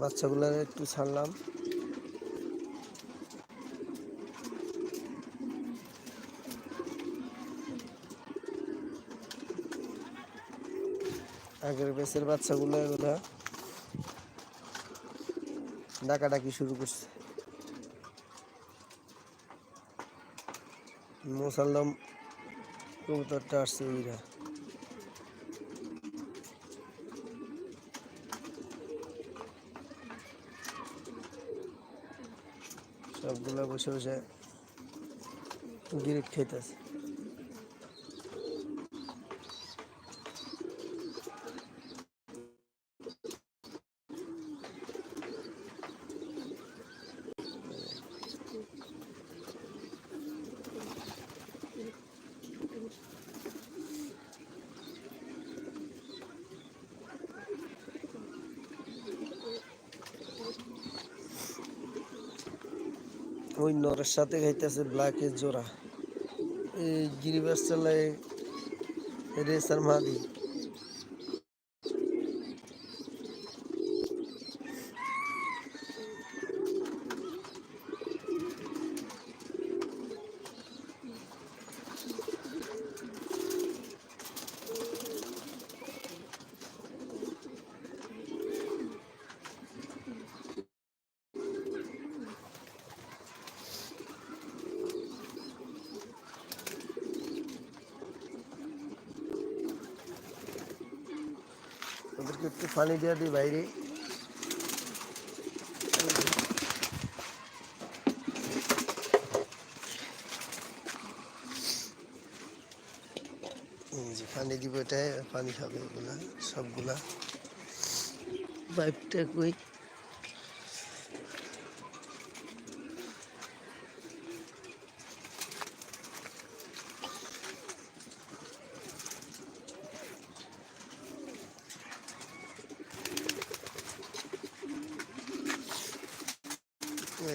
বাচ্চাগুলো একটু ছাড়লাম। আগের বেসের বাচ্চাগুলো এগুলা ডাকাডাকি শুরু করছে। মোসাল্লাম কবুতরটা আসছে ওইরা। সবগুলা বসে বসে গিরিট খাইতেছে ওই নরের সাথে খাইতেছে ব্ল্যাকের জোড়া। এই গিরিবাস চালায় রেসার মাদি ওদেরকে একটু পানি দিয়ে দিই বাইরে। পানি দিব এটাই পানি খাবে ওগুলা সবগুলা। পাইপটা কই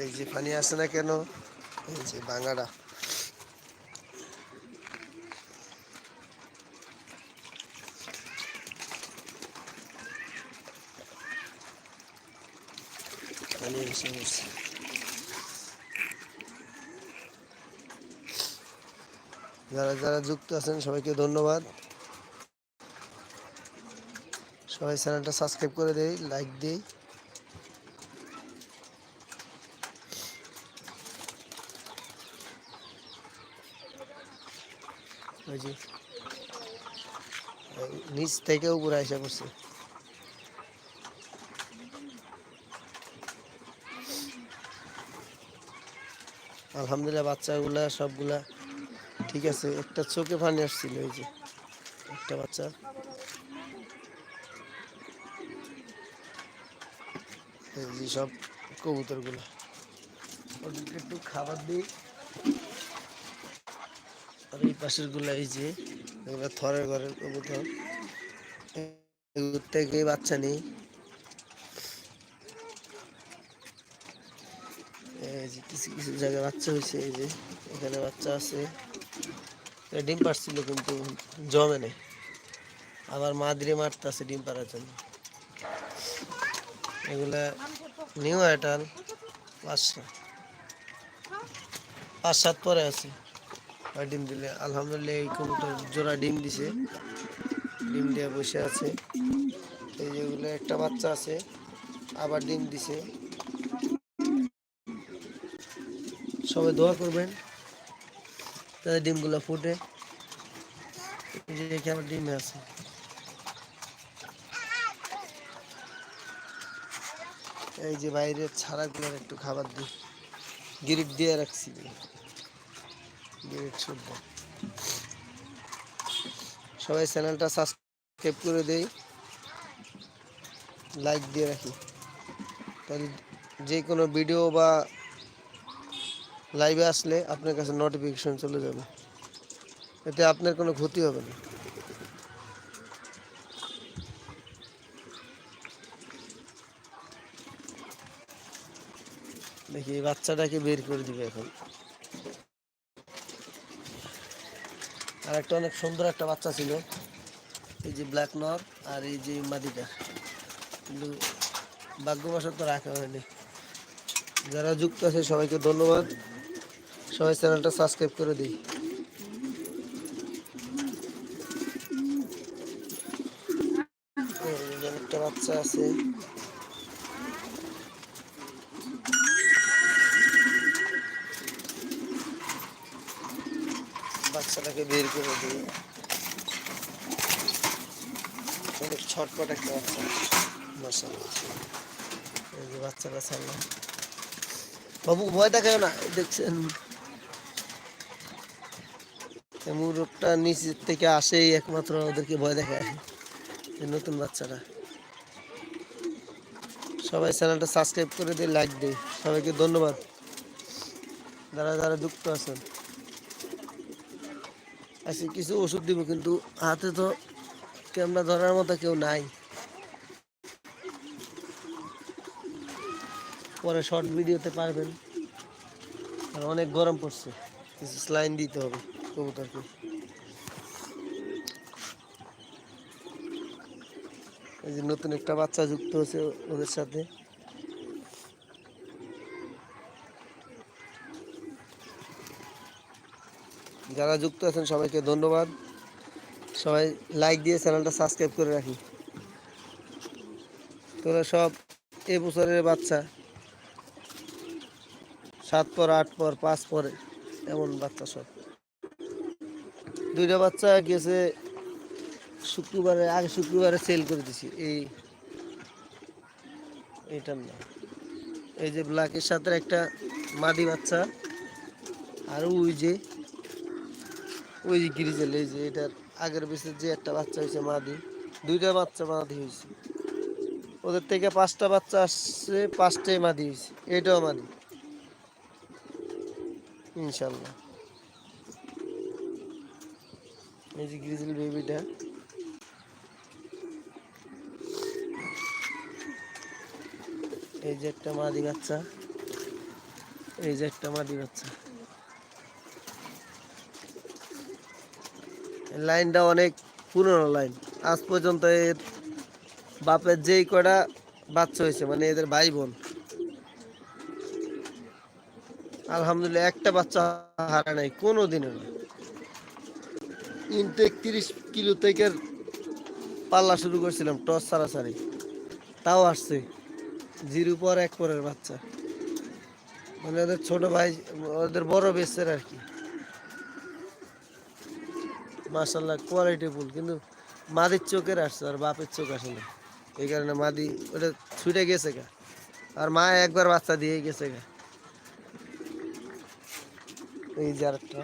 এই যে পানি আসে না কেন? এই যে পড়ছে যারা যারা যুক্ত আছেন, সবাইকে ধন্যবাদ। সবাই চ্যানেলটা সাবস্ক্রাইব করে দেই, লাইক দিই। ওই যে নিচ থেকে উপরে আসা পড়ছে। আলহামদুলিল্লাহ, বাচ্চাগুলা সবগুলা ঠিক আছে। একটা চোখে পানি আসছিল ওই যে, একটা বাচ্চা। সব কবুতরগুলো। একটু খাবার দিই। এই পাশেরগুলা এই যে থরের ঘরের কবুতর। থেকে বাচ্চা নেই। কিছু কিছু জায়গায় বাচ্চা হয়েছে, এই যে এখানে বাচ্চা আছে। ডিম পারছিল কিন্তু জমে নেই। আবার মা দিয়ে মারতেছে ডিম পাড়ার জন্য। এগুলা নিউ আইটাল পাঁচ সাত পরে আছে। আর ডিম দিলে, আলহামদুলিল্লাহ এই কবুতর জোড়া ডিম দিছে। ডিম দিয়ে বসে আছে। এই যেগুলো একটা বাচ্চা আছে, আবার ডিম দিছে। সবাই দোয়া করবেন, যাতে ডিমগুলো ফুটে। যে এখানে ডিম আছে। এই যে বাইরে ছাড়াগুলোর একটু খাবার দিই। গিরিট দিয়ে রাখছি। সবাই চ্যানেলটা সাবস্ক্রাইব করে দেই। লাইক দিয়ে রাখি। তাহলে যে কোনো ভিডিও বা লাইভে আসলে আপনার কাছে নোটিফিকেশন চলে যাবে। এতে আপনার কোনো ক্ষতি হবে না। দেখি বাচ্চাটাকে বের করে দিবে এখন। আর একটা অনেক সুন্দর একটা বাচ্চা ছিল। এই যে ব্ল্যাক নর আর এই যে মাদিটা। কিন্তু ভাগ্যবশত রাখা হয়নি। যারা যুক্ত আছে সবাইকে ধন্যবাদ। সবাই চ্যানেলটা সাবস্ক্রাইব করে দিই। একটা বাচ্চা আছে বাচ্চাটাকে বের করে দিই অনেক ছটপট একটা বাচ্চা। মাশাআল্লাহ। এই বাচ্চাটা ছাড়লাম বাবু, ভয় দেখায় না দেখছেন। মুরগটা নিচের থেকে আসেই একমাত্র ওদেরকে ভয় দেখায় নতুন বাচ্চারা সবাই চ্যানেলটা সাবস্ক্রাইব করে দিয়ে লাইক দিই সবাইকে ধন্যবাদ। যারা যারা যুক্ত আছেন। আজকে কিছু ওষুধ দিব কিন্তু হাতে তো ক্যামেরা ধরার মতো কেউ নাই। পরে শর্ট ভিডিওতে পারবেন। আর অনেক গরম পড়ছে। কিছু স্লাইন দিতে হবে কবুতরকে। এই যে নতুন একটা বাচ্চা যুক্ত হয়েছে ওদের সাথে। যারা যুক্ত আছেন সবাইকে ধন্যবাদ। সবাই লাইক দিয়ে চ্যানেলটা সাবস্ক্রাইব করে রাখি। তোরা সব এ বছরের বাচ্চা। সাত পর, আট পর, পাঁচ পরে এমন বাচ্চা সব। দুইটা বাচ্চা গেছে শুক্রবারে, আগে শুক্রবারে সেল করে দিছি। এই, এইটার না এই যে ব্ল্যাকের সাথে একটা মাদি বাচ্চা। আর ওই যে ওই যে গিরিজেল এই যে এটার আগের বেসের যে একটা বাচ্চা হয়েছে মাদি, দুইটা বাচ্চা মাদি হয়েছে। ওদের থেকে পাঁচটা বাচ্চা আসছে, পাঁচটাই মাদি হয়েছে, এটাও মাদি। ইনশাল্লাহ। এই যে গ্রিজেল বেবিটা এই যে একটা মাদি বাচ্চা, এই যে একটা মাদি বাচ্চা। লাইনটা অনেক পুরনো লাইন। আজ পর্যন্ত এর বাপের যেই কটা বাচ্চা হয়েছে মানে এদের ভাই বোন আলহামদুলিল্লাহ, একটা বাচ্চা হারা নাই, কোনো দিনে না ইনটেক তিরিশ কিলো থেকে পাল্লা শুরু করছিলাম, টস সারাসারি তাও আসছে, জিরো পর এক পরের বাচ্চা। মানে ওদের ছোট ভাই, ওদের বড় বেসের আর কি। মার্শাল্লাহ কোয়ালিটি ফুল, কিন্তু মাদির চোখের আসছে আর বাপের চোখ আসে না এই কারণে মাদি, ওটা ছুটে গেছে গা। আর মা একবার বাচ্চা দিয়ে গেছে গা। এই আরেকটা।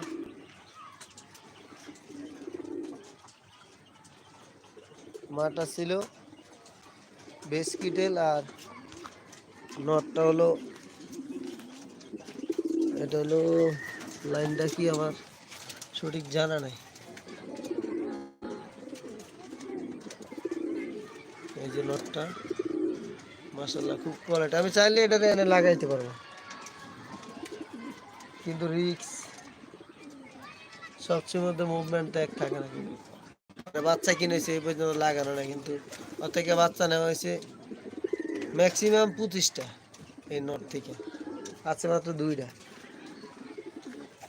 মাটা ছিল বেসকিটেল আর নটটা হলো, এটা হলো লাইনটা কি আমার সঠিক জানা নাই। এই মাসাল্লাহ খুব কোয়ালিটি আমি চাইলে এটাতে এনে লাগাইতে পারব। কিন্তু রিক্স সবচেয়ে মধ্যে মুভমেন্ট এক থাকে না কিন্তু মানে বাচ্চা কিনেছে এই পর্যন্ত লাগানো না কিন্তু ওর থেকে বাচ্চা নেওয়া হয়েছে ম্যাক্সিমাম পঁচিশটা এই নট থেকে। আছে মাত্র দুইটা।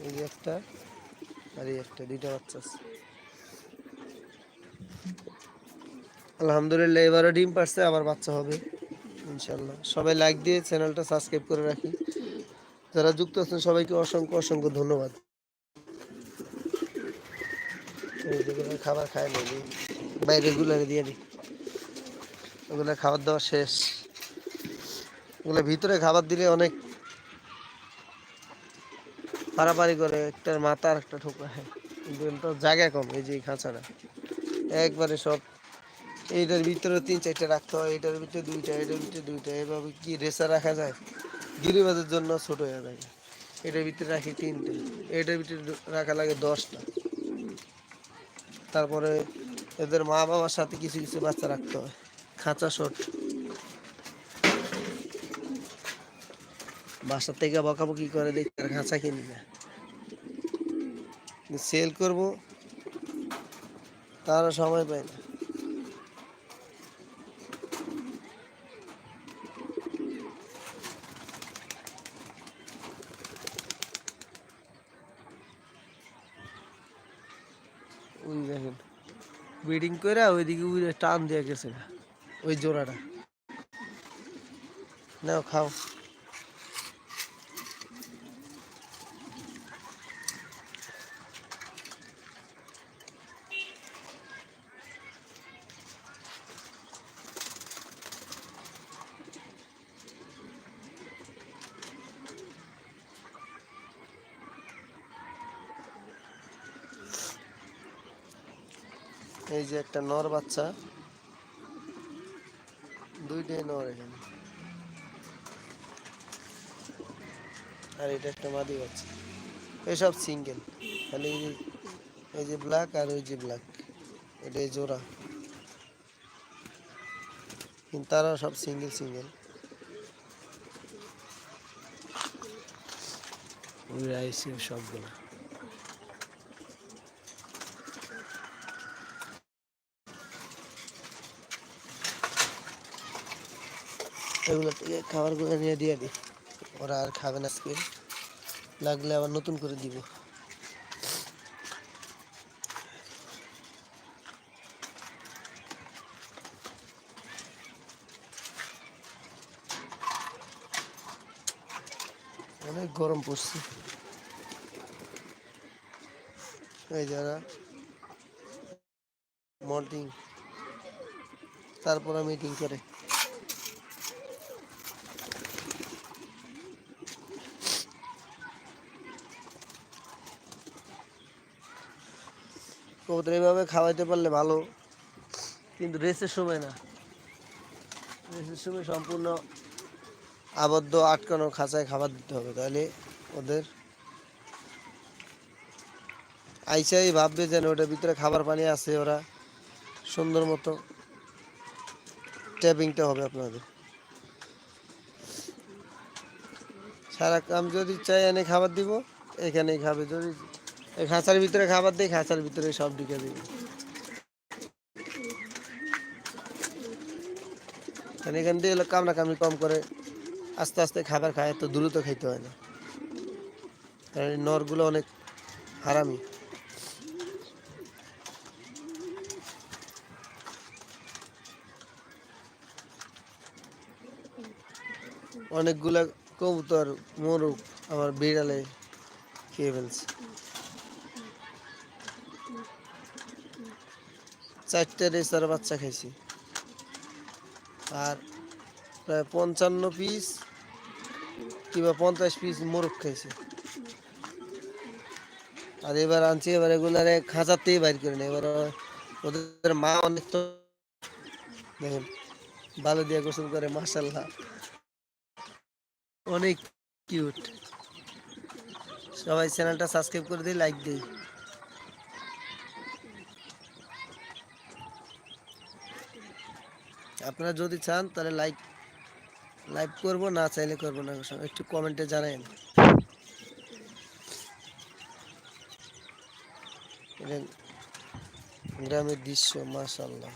এই একটা আর এই একটা, দুইটা বাচ্চা আছে। আলহামদুলিল্লাহ, এবারও ডিম পারছে, আবার বাচ্চা হবে। ইনশাল্লাহ সবাই লাইক দিয়ে চ্যানেলটা সাবস্ক্রাইব করে রাখি। যারা যুক্ত আছেন, সবাইকে অসংখ্য অসংখ্য ধন্যবাদ। খাবার খায় না বাইরে গুলারে দিয়ে দিই ওগুলো খাবার দাওয়া শেষ। ওগুলো ভিতরে খাবার দিলে অনেক পারাপারি করে, একটার মাথা আর একটা ঠোকরা। কিন্তু জায়গা কম, এই যে খাঁচাটা। একবারে সব এইটার ভিতরে তিন চারটে রাখতে হয় এটার ভিতরে দুইটা এটার ভিতরে দুইটা। এভাবে কি রেসা রাখা যায়? গিরিবাজের জন্য ছোট হয়ে যায় এটার ভিতরে রাখি তিনটে। এটার ভিতরে রাখা লাগে দশটা। তারপরে এদের মা বাবার সাথে কিছু কিছু বাচ্চা রাখতে হয়। খাঁচা শট। বাসার থেকে বকাবকি করে দেখি আর খাঁচা কিনি না। সেল করব তারা সময় পায় না। ওই দেখেন। ব্রিডিং করে ওইদিকে উড়ে টান দিয়ে গেছে ওই জোড়াটা। নাও খাও। যে একটা নর বাচ্চা। দুইটাই নর এখানে। আর এটা একটা মাদি বাচ্চা। এসব সিঙ্গেল। খালি এই যে- ব্ল্যাক আর ওই যে ব্ল্যাক। এটাই জোড়া। কিন্তু তারা সব সিঙ্গেল সিঙ্গেল। ওই সবগুলা। এগুলো থেকে, খাবারগুলো নিয়ে দিয়ে দিই। ওরা আর খাবে না আজকে। লাগলে আবার নতুন করে দিব। অনেক গরম পড়ছে। এই যারা মল্টিং তারপর মিটিং করে। কবুতর এইভাবে খাওয়াইতে পারলে ভালো, কিন্তু রেসের সময় না। রেসের সময় সম্পূর্ণ আবদ্ধ, আটকানো, খাঁচায় খাবার দিতে হবে। তাহলে ওদের আইসাই ভাববে যেন ওটার ভিতরে খাবার পানি আছে, ওরা সুন্দর মতো ট্যাপিংটা হবে আপনাদের। সারা কাম যদি চাই এনে খাবার দিব, এখানেই খাবে। যদি খাঁচার ভিতরে খাবার দিই, খাঁচার ভিতরে সব ঢুকে কারণ এখান দিয়ে কামনা কামড়ি কম করে আস্তে আস্তে খাবার খায় তো দ্রুত খাইতে হয় না। কারণ নরগুলো অনেক হারামি। অনেকগুলা কবুতর মোরগ আমার বিড়ালে খেয়ে ফেলছে। চারটে রেসার বাচ্চা খাইছি। আর প্রায় পঞ্চান্ন পিস কিংবা পঞ্চাশ পিস মোরগ খাইছে। আর এবার আনছি, এবার এগুলারে খাঁচাতেই বাইর করে নেই। এবার ওদের মা অনেক তো দেখেন ভালো দিয়ে গোসল করে মাসাল্লাহ অনেক কিউট সবাই চ্যানেলটা সাবস্ক্রাইব করে দিই লাইক দিই। আপনারা যদি চান, তাহলে লাইক লাইক করব, না চাইলে করব না একটু কমেন্টে জানাবেন এটা গ্রামের দৃশ্য মাশাল্লাহ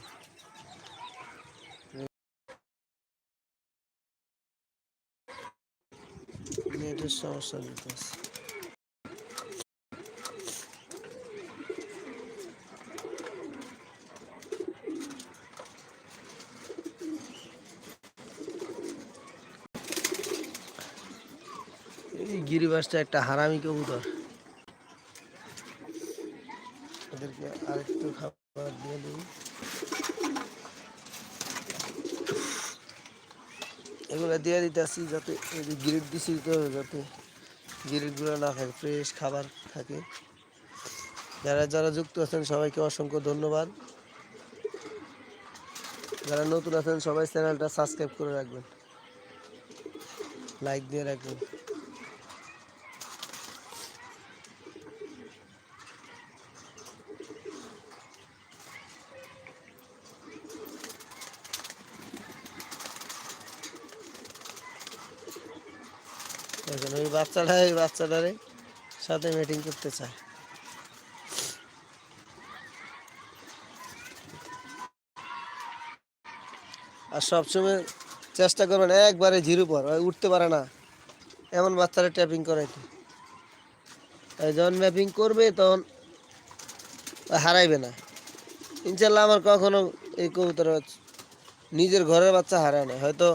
সমস্যা দিতেছে এই একটা হারামি কবুতর। ওদেরকে আরেকটু খাবার দিয়ে দিই। এগুলো দিয়ে দিতেছি যাতে গ্রিড দিছি তো, যাতে গ্রিডগুলো না থাকে ফ্রেশ খাবার থাকে। যারা যারা যুক্ত আছেন, সবাইকে অসংখ্য ধন্যবাদ। যারা নতুন আছেন, সবাই চ্যানেলটা সাবস্ক্রাইব করে রাখবেন। লাইক দিয়ে রাখবেন। দেখেন, ওই বাচ্চাটা ওই বাচ্চাটারে সাথে মিটিং করতে চায়। আর সবসময় চেষ্টা করবেন, একবারে জিরো পর উঠতে পারে না। এমন বাচ্চারা ট্যাপিং করাইতে। তাই যখন ম্যাপিং করবে, তখন হারাইবে না। ইনশাল্লাহ আমার কখনো এই কবুতর নিজের ঘরের বাচ্চা হারায় না হয়তো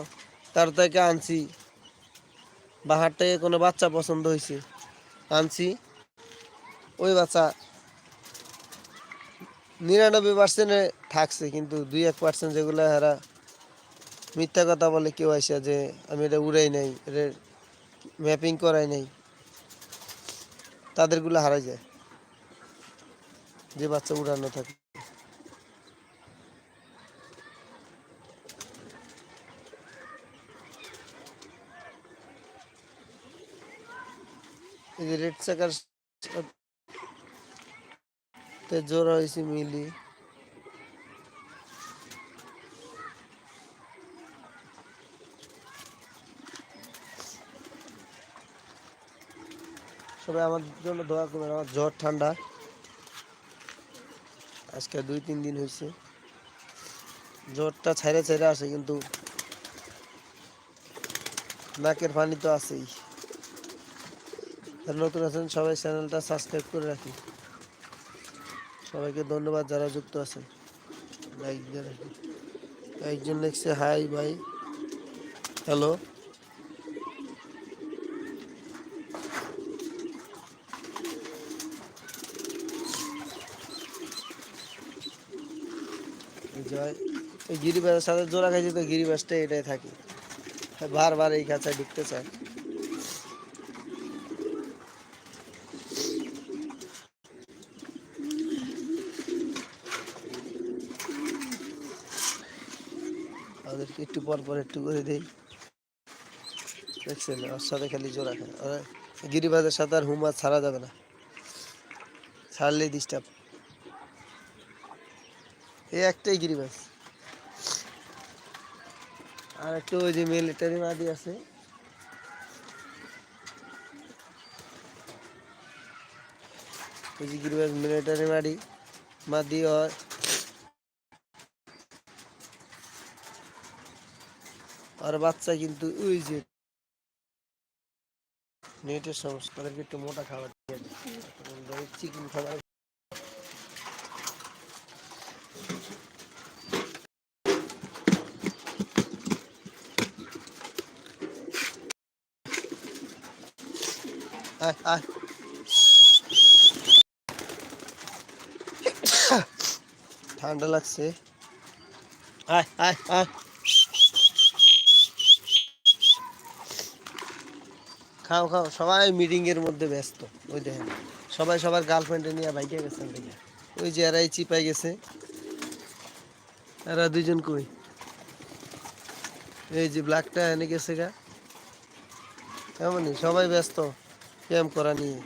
তার থেকে আনছি বা হাট থেকে কোনো বাচ্চা পছন্দ হয়েছে আনছি। ওই বাচ্চা নিরানব্বই পার্সেন্টে থাকছে, কিন্তু দুই এক পার্সেন্ট যেগুলো হারা মিথ্যা কথা বলে কেউ আসে যে আমি এটা উড়াই নাই, এটা ম্যাপিং করাই নাই, তাদেরগুলো হারাই যায়। যে বাচ্চা উড়ানো থাকে। রেড চাকার তে জোড়া হয়েছে মিলি সবাই আমার জন্য দোয়া করবেন আমার জ্বর ঠান্ডা আজকে দুই তিন দিন হয়েছে জ্বরটা ছাইড়ে ছাইড়ে আসে কিন্তু নাকের পানি তো আছেই যারা নতুন আছেন সবাই চ্যানেলটা সাবস্ক্রাইব করে রাখি। সবাইকে ধন্যবাদ যারা যুক্ত আছেন। লাইক দিয়ে রাখি। একজন লিখছে, হাই ভাই। হ্যালো জয় ওই গিরিবাসের সাথে জোড়া খাইছি তো গিরিবাসটা এটাই থাকে। বারবার এই খাঁচায় ঢুকতে চায় ওদেরকে একটু পর পর একটু করে দেই। দেখছেন, ওর সাথে খালি জোড়া খায়। গিরিবাজের সাথে আর হুমা ছাড়া যাবে না। ছাড়লেই ডিস্টার্ব এই একটাই গিরিবাজ। আর একটু ওই যে মিলিটারি মাদি আছে। ওই যে গিরিবাজ মিলিটারি মাদি মাদি হয় আর বাচ্চা কিন্তু ওই যে নেটের সমস্যা, তাদেরকে একটু মোটা খাবার চিকেন খাবার। আয়। ঠান্ডা লাগছে। আয় আয় আয়। খাও খাও। সবাই মিটিং এর মধ্যে ব্যস্ত। ওই দেখেন, সবাই সবার গার্লফ্রেন্ডে নিয়ে বাইকে গেছেন দেখে ওই যে এরাই চিপাই গেছে। এরা দুইজন কই? এই যে ব্ল্যাকটা এনে গেছে গা। এমনই, সবাই ব্যস্ত। ক্যাম্প করা নিয়ে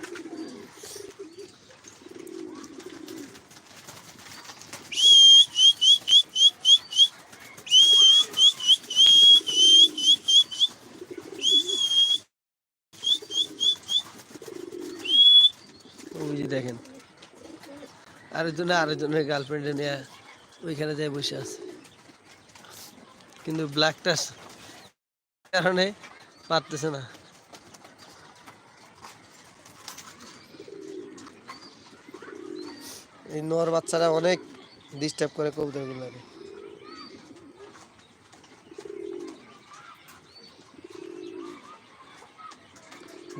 ওই যে দেখেন আরেকজনে আরেকজনের গার্লফ্রেন্ডে নিয়ে ওইখানে যাই বসে আছে। কিন্তু ব্ল্যাকটা কারণে পারতেছে না। এই নর বাচ্চারা অনেক ডিস্টার্ব করে কবুতরগুলো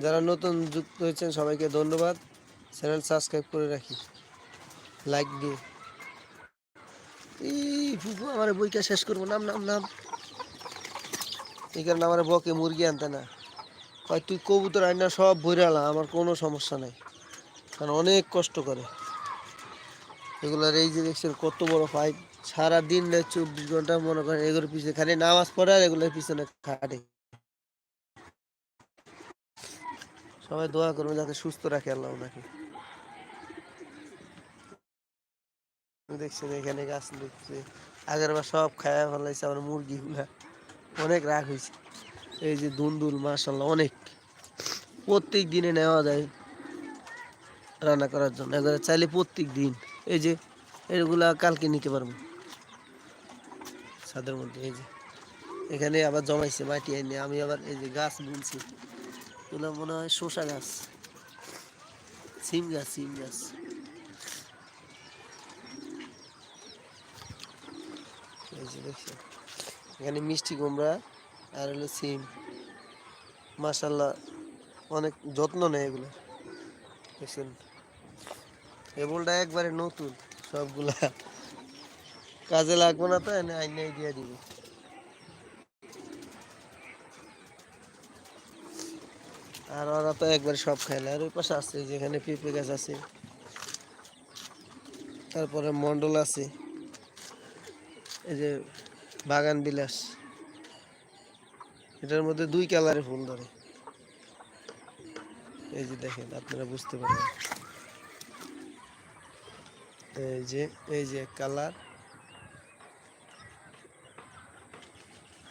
যারা নতুন যুক্ত হয়েছেন, সবাইকে ধন্যবাদ। চ্যানেল সাবস্ক্রাইব করে রাখি। লাইক দিয়ে এই আমার বইটা শেষ করব। নাম নাম নাম। এই কারণে আমার বকে মুরগি আনতে না। কয়, তুই কবুতর আইনা সব বইরালা আমার কোনো সমস্যা নাই। কারণ অনেক কষ্ট করে। এগুলার এই যে দেখছেন, কত বড় পাইপ সারা দিন নেয় চব্বিশ ঘণ্টা মনে করেন এগুলোর পিছনে খালি নামাজ পড়ে আর এগুলোর পিছনে খাটে। সবাই দোয়া করবেন, যাতে সুস্থ রাখে আল্লাহ ওনাকে। দেখছেন এখানে গাছ দেখছে আগের বার সব খায়া ফেলাইছে আমার মুরগিগুলা। অনেক রাগ হয়েছে এই যে দুন্দুল মাসাল্লাহ অনেক। প্রত্যেক দিনে নেওয়া যায় রান্না করার জন্য। এবারে চাইলে প্রত্যেক দিন এই যে এগুলা কালকে নিতে পারব। ছাদের মধ্যে, এই যে। এখানে আবার জমাইছে মাটি এনে, আমি আবার এই যে গাছ বুনছি। এগুলো মনে হয় শসা গাছ। সিম গাছ সিম গাছ। এখানে মিষ্টি কুমড়া আর হলো সিম। মাসাল্লাহ অনেক যত্ন নেয় এগুলো। দেখছেন এবলটা একবারে নতুন, সবগুলা। কাজে লাগবো না তো, এনে আইনে দিয়ে দিব। আর ওরা তো একবার সব খাইলে আর ওই পাশে আছে, যেখানে পেঁপে গাছ আছে। তারপরে মন্ডল আছে। এই যে বাগান বিলাস, এটার মধ্যে দুই কালারের ফুল ধরে। এই যে দেখেন, আপনারা বুঝতে পারবেন। এই যে এই যে কালার।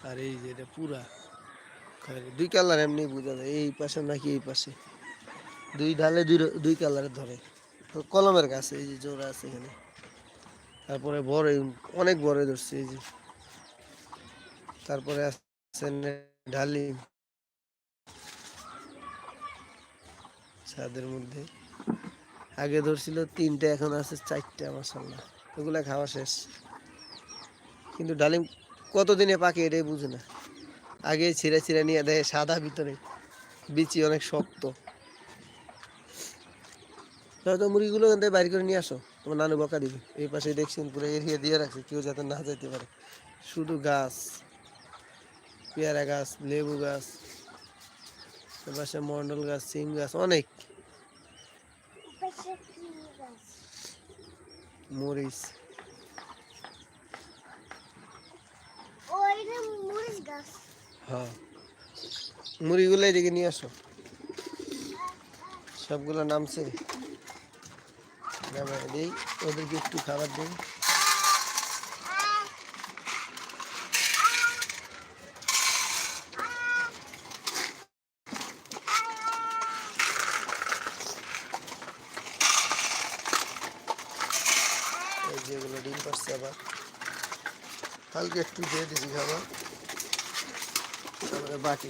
আর এই যে এটা পুরা। দুই কালার এমনি বোঝা যায়, এই পাশে নাকি এই পাশে। দুই ঢালে দুই দুই কালারের ধরে। কলমের গাছ, এই যে জোড়া আছে এখানে। তারপরে বড়, অনেক বড় ধরছি, এই যে। তারপরে আছে ডালিম ছাদের মধ্যে। আগে ধরছিল তিনটে, এখন আছে চারটে মাসাল্লাহ ওগুলা খাওয়া শেষ। কিন্তু ডালিম কতদিনে পাকে এটাই বুঝে না। আগে ছিঁড়ে ছিঁড়ে নিয়ে দেয় সাদা ভিতরে। বিচি অনেক শক্ত। হয়তো মুরগিগুলো বাইর করে নিয়ে আসো। তোমার নানু বকা দিবে। এই পাশে দেখছেন পুরো এরিয়া দিয়ে রাখছে কেউ যাতে না যেতে পারে। শুধু গাছ পেয়ারা গাছ লেবু গাছ পাশে মন্ডল গাছ সিম গাছ অনেক। মরিচ। হ্যাঁ। মুড়িগুলো এদিকে নিয়ে আসো। সবগুলো নামছে। নামায় দিই ওদেরকে একটু খাবার দিই যেগুলো ডিম পাচ্ছে আবার। হালকা একটু দিয়ে দিছি খাবার। তারপরে বাকি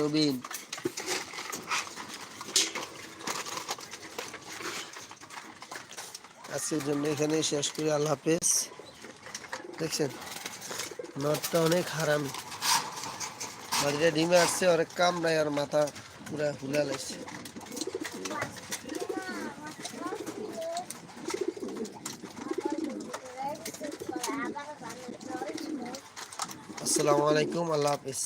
নবীন আজকের জন্য শেষ করি। আল্লাহ হাফেজ। দেখছেন, নটটা অনেক হারামি। ডিমে আসছে, অনেক কাম নাই আর মাথা পুরা হুলা লাগছে। আসসালামু আলাইকুম, আল্লাহ হাফেজ।